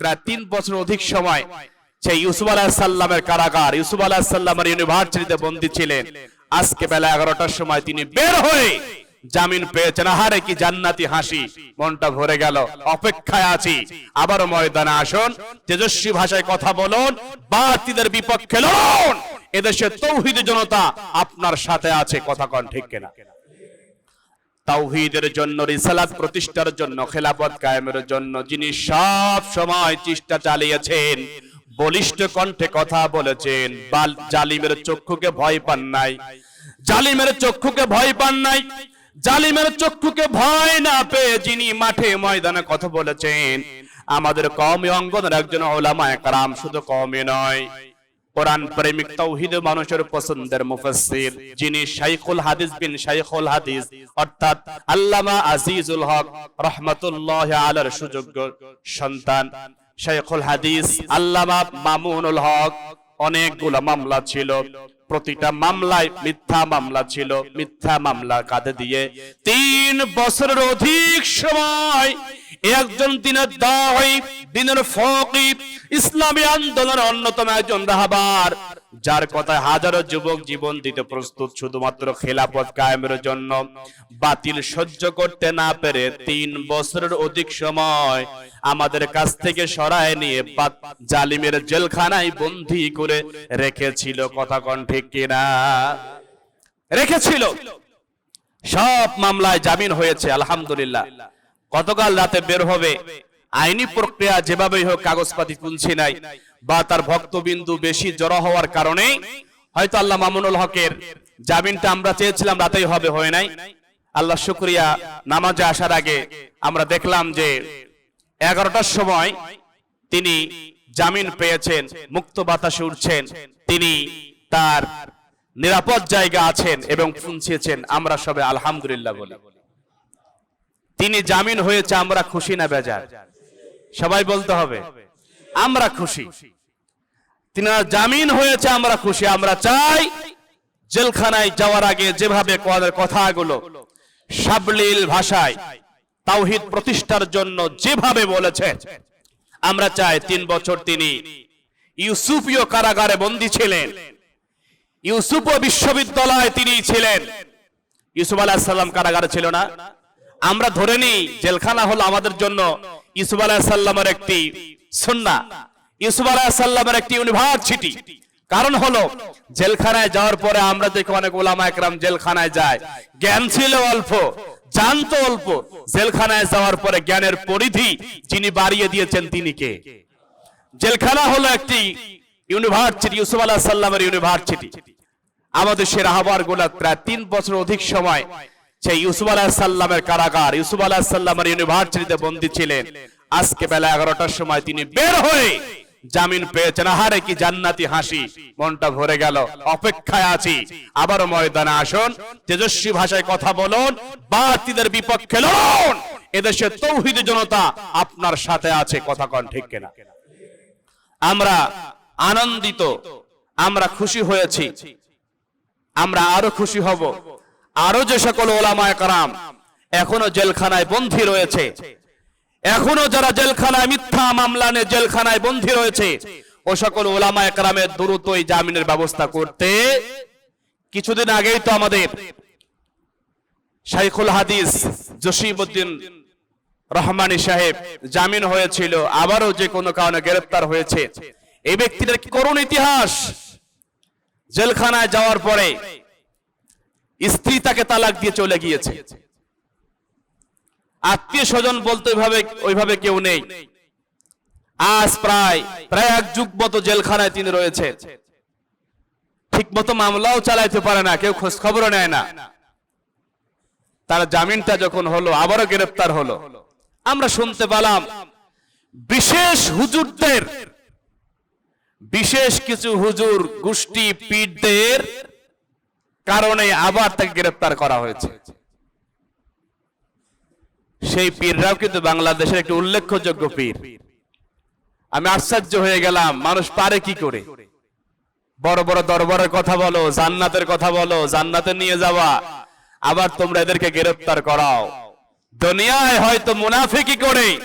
প্রায় তিন বছর অধিক সময় সেই ইউসুফ আলাহ সাল্লামের কারাগার, ইউসুফ আলাহ সাল্লামের ইউনিভার্সিটিতে বন্দী ছিলেন। আজকে বেলা এগারোটার সময় তিনি বের হয়ে জামিন পেয়েছেন। আহারে কি জান্নাতি হাসি, মনটা ভরে গেল। অপেক্ষায় আছি। আবার ময়দানে আসুন। তেজস্বী ভাষায় কথা বলুন। বাতিদের বিপক্ষে লড়ুন। এদেশের তৌহিদ জনতা আপনার সাথে আছে। কথা কন ঠিক কিনা? তাওহীদের জন্য, রিসালাত প্রতিষ্ঠার জন্য, খেলাফত কায়েমের জন্য যিনি সব সময় চেষ্টা চালিয়েছেন, বলিষ্ঠ কণ্ঠে কথা বলেছেন, বাল জালিমের চক্ষুকে ভয় পান নাই। জালিমের চক্ষুকে ভয় পান নাই। জালিমের চক্ষুকে ভয় না পেয়ে যিনি মাঠে ময়দানে কথা বলেছেন, আমাদের কমে অঙ্গনের একজন ওলামা একরাম শুধু কমে নয়। কোরআন প্রেমিক তৌহিদ মানুষের পছন্দের মুফাসসির, যিনি শাইখুল হাদিস বিন শাইখুল হাদিস, অর্থাৎ আল্লামা আজিজুল হক রহমাতুল্লাহ আলার সুযোগ্য সন্তান। শাইখুল হাদিস, আল্লামা মামুনুল হক অনেকগুলো মামলা ছিল। প্রতিটা মামলায় মিথ্যা মামলা ছিল, মিথ্যা মামলা কাঁধে দিয়ে। তিন বছরের অধিক সময় একজন দিনের দাওয়াই, দিনের ফকি ইসলামী আন্দোলনের অন্যতম একজন রাহাবার। যার কথায় হাজারো যুবক জীবন দিতে প্রস্তুত শুধুমাত্র খেলাপথ কায়েমের জন্য। বাতিল সহ্য করতে না পেরে তিন বছরের অধিক সময় আমাদের কাছ থেকে সরায় নিয়ে জালিমের জেলখানায় বন্দি করে রেখেছিল। কথা কন ঠিক কিনা? রেখেছিল। সব মামলায় জামিন হয়েছে, আলহামদুলিল্লাহ। গতকাল রাতে বের হবে। আইনি প্রক্রিয়া যেভাবেই হোক কাগজপাতি তুলছি নাই বা তার ভক্তবিন্দু বেশি জড়ো হওয়ার কারণে হয়তো আল্লাহ মামুনুল হকের জামিনটা আমরা চেয়েছিলাম, রাতেই হবে, হয় নাই। আল্লাহ শুক্রিয়া, নামাজে আসার আগে আমরা দেখলাম যে এগারোটার সময় তিনি জামিন পেয়েছেন, মুক্ত বাতাসে উঠছেন, তিনি তার নিরাপদ জায়গা আছেন এবং পৌঁছেছেন আমরা সবে আলহামদুলিল্লাহ বলি। তিনি জামিন হয়েছে, আমরা খুশি না বেজার। সবাই বলতে হবে, আমরা খুশি। তিনি জামিন হয়েছে, আমরা খুশি। আমরা চাই জেলখানায় যাওয়ার আগে যেভাবে কথাগুলো সাবলীল ভাষায় তাওহিদ প্রতিষ্ঠার জন্য যেভাবে বলেছে, আমরা চাই তিন বছর তিনি ইউসুফীয় কারাগারে বন্দী ছিলেন। ইউসুফ বিশ্ববিদ্যালয়ে তিনি ছিলেন। ইউসুফ আলাহ সাল্লাম কারাগারে ছিল না। আমরা ধরে নিই জেলখানা হলো আমাদের জন্য ইউসুফ আলাহ সাল্লামের একটি সন্না ইউসুফ আলাহ সাল্লামের একটি ইউনিভার্সিটি। কারণ হলো জেলখানায় যাওয়ার পরে আমরা দেখি অনেক ওলামা একরাম জেলখানায় যায়। জ্ঞান ছিল অল্প, জানতো অল্প। জেলখানায় যাওয়ার পরে জ্ঞানের পরিধি যিনি বাড়িয়ে দিয়েছেন তিনি কে? জেলখানা হলো একটি ইউনিভার্সিটি, ইউসুফ আলাহ সাল্লামের ইউনিভার্সিটি। আমাদের সে রাহবার গোলা প্রায় তিন বছর অধিক সময় সেই ইউসুফ আলাহ সাল্লামের কারাগার, ইউসুফ আলাহ সাল্লামের ইউনিভার্সিটিতে বন্দী ছিলেন। আজকে বেলা এগারোটার সময় তিনি বের হয়ে জামিন পেয়েছেন। আহারে কি জান্নাতি হাসি, মনটা ভরে গেল। অপেক্ষায় আছি। আবারও ময়দানে আসুন। তেজস্বী ভাষায় কথা বলুন। বাতিদের বিপক্ষে লড়ুন। এদেশের তৌহিদ জনতা আপনার সাথে আছে, কথা কন ঠিক কিনা? আমরা আনন্দিত, আমরা খুশি হয়েছি। আমরা আরও খুশি হব। আরও যে সকল ওলামায় কারাম এখনও জেলখানায় বন্দী রয়েছে। এখনও যারা জেলখানায় মিথ্যা মামলা নিয়ে জেলখানায় বন্দী রয়েছে, ও সকল ওলামায় কারামের দ্রুতই জামিনের ব্যবস্থা করতে। কিছুদিন আগেই তো আমাদের শাইখুল হাদিস জসিমউদ্দিন রহমানী সাহেব জামিন হয়েছিল, আবারও যে কোনো কারণে গ্রেফতার হয়েছে। এই ব্যক্তিটার কি করুণ ইতিহাস। জেলখানায় যাওয়ার পরে স্ত্রী তাকে তালাক দিয়ে চলে গিয়েছে। আত্মীয় স্বজন বলতে ওইভাবে ওইভাবে কেউ নেই। আজ প্রায় প্রায় এক যুগ মতো জেলখানায় তিনি রয়েছে। ঠিক মতো মামলাও চালাইতে পারে না, কেউ খোঁজ খবরও নেয় না। তার জামিনটা যখন হলো, আবারও গ্রেফতার হলো। আমরা শুনতে পেলাম, বিশেষ হুজুরদের, বিশেষ কিছু হুজুর, গোষ্ঠী পীরদের কারণে আবার তাকে গ্রেফতার করা হয়েছে। সেই পীররাও কিন্তু বাংলাদেশের একটি উল্লেখযোগ্য পীর। আমি আশ্চর্য হয়ে গেলাম, মানুষ পারে কি করে? বড় বড় দরবারের কথা বলো, জান্নাতের কথা বলো, জান্নাতে নিয়ে যাওয়া, আবার তোমরা এদেরকে গ্রেফতার করাও। দুনিয়ায় হয়তো মুনাফিকি করে,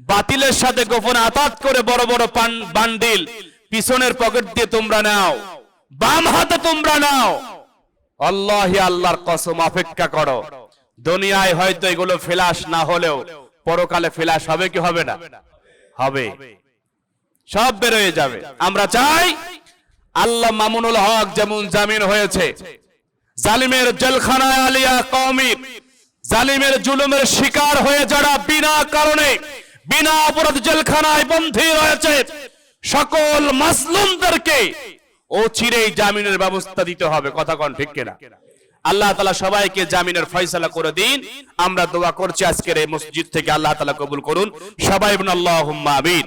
বাতিলের সাথে গোপন আতাত করে বড় বড় পান- বান্ডিল পিছনের পকেট দিয়ে তোমরা নাও, বাম হাতে তোমরা নাও। আল্লাহি আল্লাহর কসম, অপেক্ষা করো। দুনিয়ায় হয়তো এগুলো ফ্ল্যাশ না হলেও পরকালে ফ্ল্যাশ হবে কি হবে না? হবে। সব বেরোয় যাবে। আমরা চাই আল্লাহ মামুনুল হক যেমন জামিন হয়েছে, জালিমের জেলখানায় আলিয়া কওমির জালিমের জুলুমের শিকার হয়ে যারা বিনা কারণে, বিনা অপরাধ জেলখানায় বন্দী রয়েছে, সকল মাসলুমদেরকে ও চিরেই জামিনের ব্যবস্থা দিতে হবে, কথা কন ঠিক কিনা? আল্লাহ তালা সবাইকে জামিনের ফয়সালা করে দিন। আমরা দোয়া করছি আজকের এই মসজিদ থেকে আল্লাহ তালা কবুল করুন। সবাই আল্লাহ আমিন।